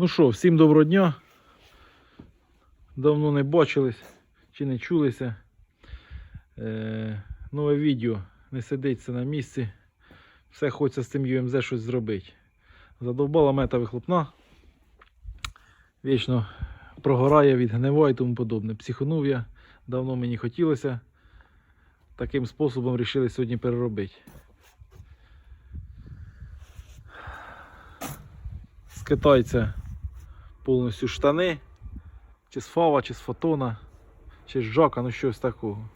Ну що, всім доброго дня. Давно не бачились чи не чулися. Е, нове відео. Не сидиться на місці. Все хочеться з цим UMZ щось зробити. Задовбала мета вихлопна. Вічно прогорає, відгниває і тому подобне. Психонув я, давно мені хотілося. Таким способом вирішили сьогодні переробити. З повністю штани. Чи з фава, чи з фотона, чи з жака, ну щось такого.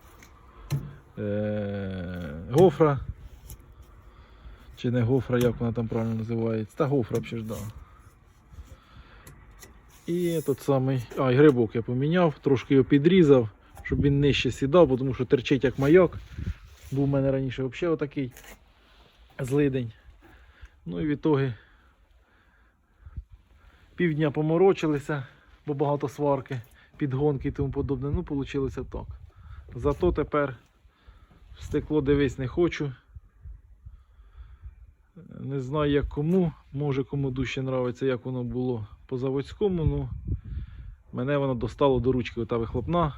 Е, гофра. Чи не гофра, як вона там правильно називається. Та гофра ж да. І тут самий. А, і грибок я поміняв, трошки його підрізав, щоб він нижче сідав, тому що терчить як маяк. Був у мене раніше взагалі отакий злидень. Ну і в ітоги півдня поморочилися, бо багато сварки, підгонки і тому подобне. Ну, вийшло так. Зато тепер стекло дивись не хочу. Не знаю як кому. Може кому дужче нравиться, як воно було по заводському. Ну, мене воно достало до ручки ота вихлопна.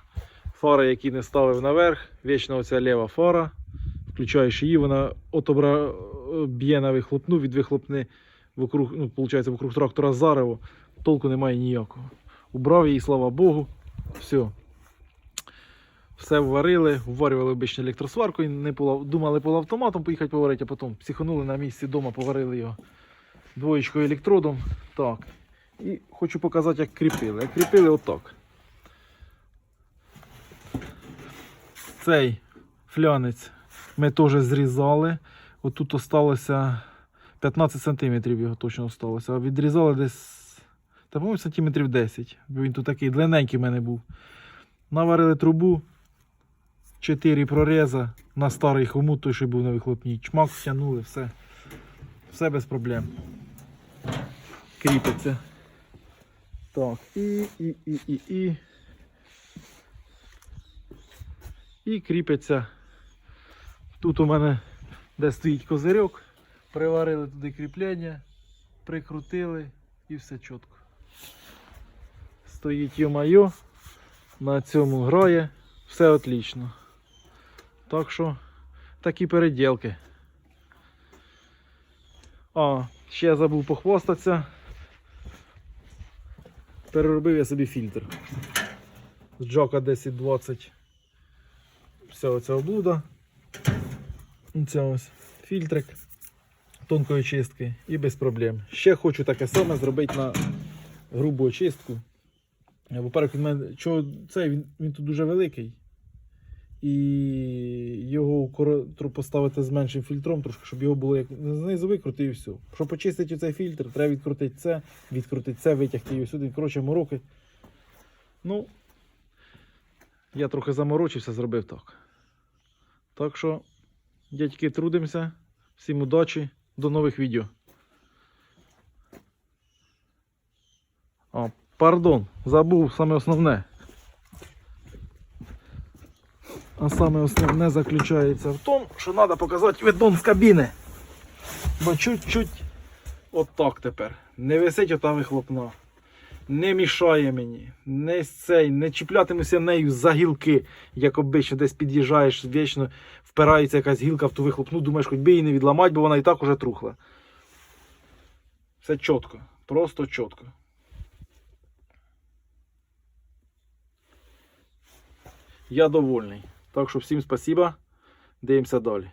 Фара, які не ставив наверх, вічна оця ліва фара. Включаєш її, вона отобра б'є на вихлопну від вихлопни вокруг, ну, виходить, вокруг трактора зарево. Толку немає ніякого. Убрав її, слава Богу. Все. Все вварили, вварювали обичну електросваркою, не полав... думали полуавтоматом поїхати поварити, а потім психанули на місці вдома, поварили його двоєчкою електродом. Так. І хочу показати, як кріпили. Як кріпили отак. Цей флянець ми теж зрізали. Отут осталося 15 см його точно осталося. А відрізали десь, та по-моєму, сантиметрів 10. Бо він тут такий длинненький в мене був. Наварили трубу, 4 проріза на старий хомут, той, що був на вихлопній. Чмак втягнули, все. Все без проблем. Кріпиться. Так, і, і, і, і, і. І кріпиться. Тут у мене де стоїть козирьок, приварили туди кріплення, прикрутили і все чітко. Стоїть йо-майо, на цьому грає, все отлично. Так що такі переділки. А, ще я забув похвастатися. Переробив я собі фільтр. З Джока 1020. Вся оця облуда. Це ось фільтрик тонкої чистки і без проблем. Ще хочу таке саме зробити на грубу очистку. По-перше, мене- чого цей, він, він тут дуже великий. І його поставити з меншим фільтром, трошки, щоб його було як знизу викрути і все. Щоб почистити цей фільтр, треба відкрутити це, відкрутити це, витягти його сюди. Коротше, мороки. Ну, я трохи заморочився, зробив так. Так що, дядьки, трудимося. Всім удачі, до нових відео. О, пардон, забув саме основне. А саме основне заключається в тому, що треба показати видон з кабіни. Бо чуть-чуть отак тепер. Не висить ота вихлопна. Не мішає мені. Не цей, не чіплятимуся нею за гілки, як обично десь під'їжджаєш, вічно впирається якась гілка в ту вихлопну, думаєш, хоч би її не відламати, бо вона і так уже трухла. Все чітко. Просто чітко. Я довольний. Так що всім спасибо. Дивимося далі.